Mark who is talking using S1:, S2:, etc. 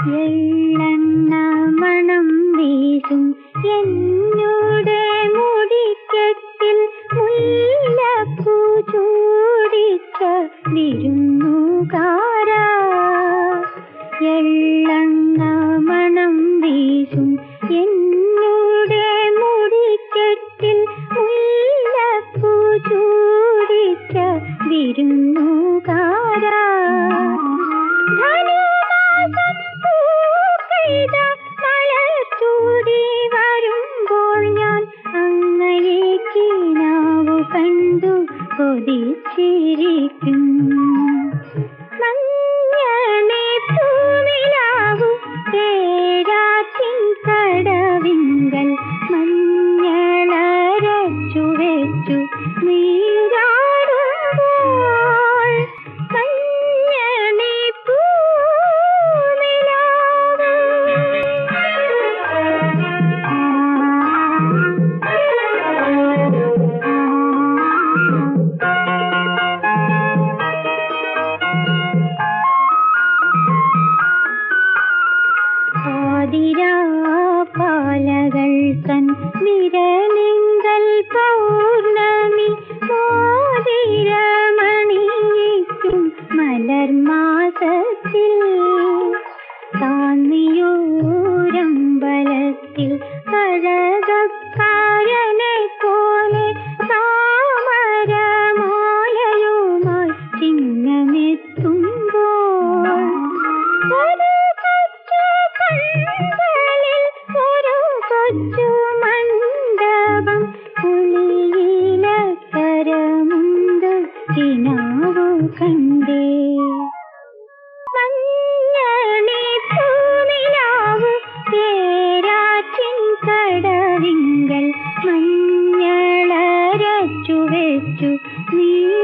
S1: എള്ളെണ്ണ മണം വീശും എന്നുടെ മുടിക്കെട്ടിൽ മുല്ലപ്പൂ ചൂടിച്ച വിരുന്നുകാരാ എള്ളെണ്ണ മണം വീശും എന്നുടെ മുടിക്കെട്ടിൽ മുല്ലപ്പൂ ചൂടിച്ച വിരുന്നുകാരാ കൊതിച്ചിരിക്കും തേരാറ്റിൻ കടവിങ്കൽ. മഞ്ഞളരച്ചു വെച്ചു നീരാടുമ്പോൾ മലർമാസത്തിൽ താന്നിയൂരമ്പലത്തിൽ കഴകക്കാരനെ പോലെ താമരമാലയുമായി ചിങ്ങമെത്തുമ്പോൾ ഒരു കൊച്ചു പന്തലിൽ ഒരു കൊച്ചു മണ്ഡപം പുളിയിലക്കരമുണ്ട് കിനാവു കണ്ടേ. रे चुनी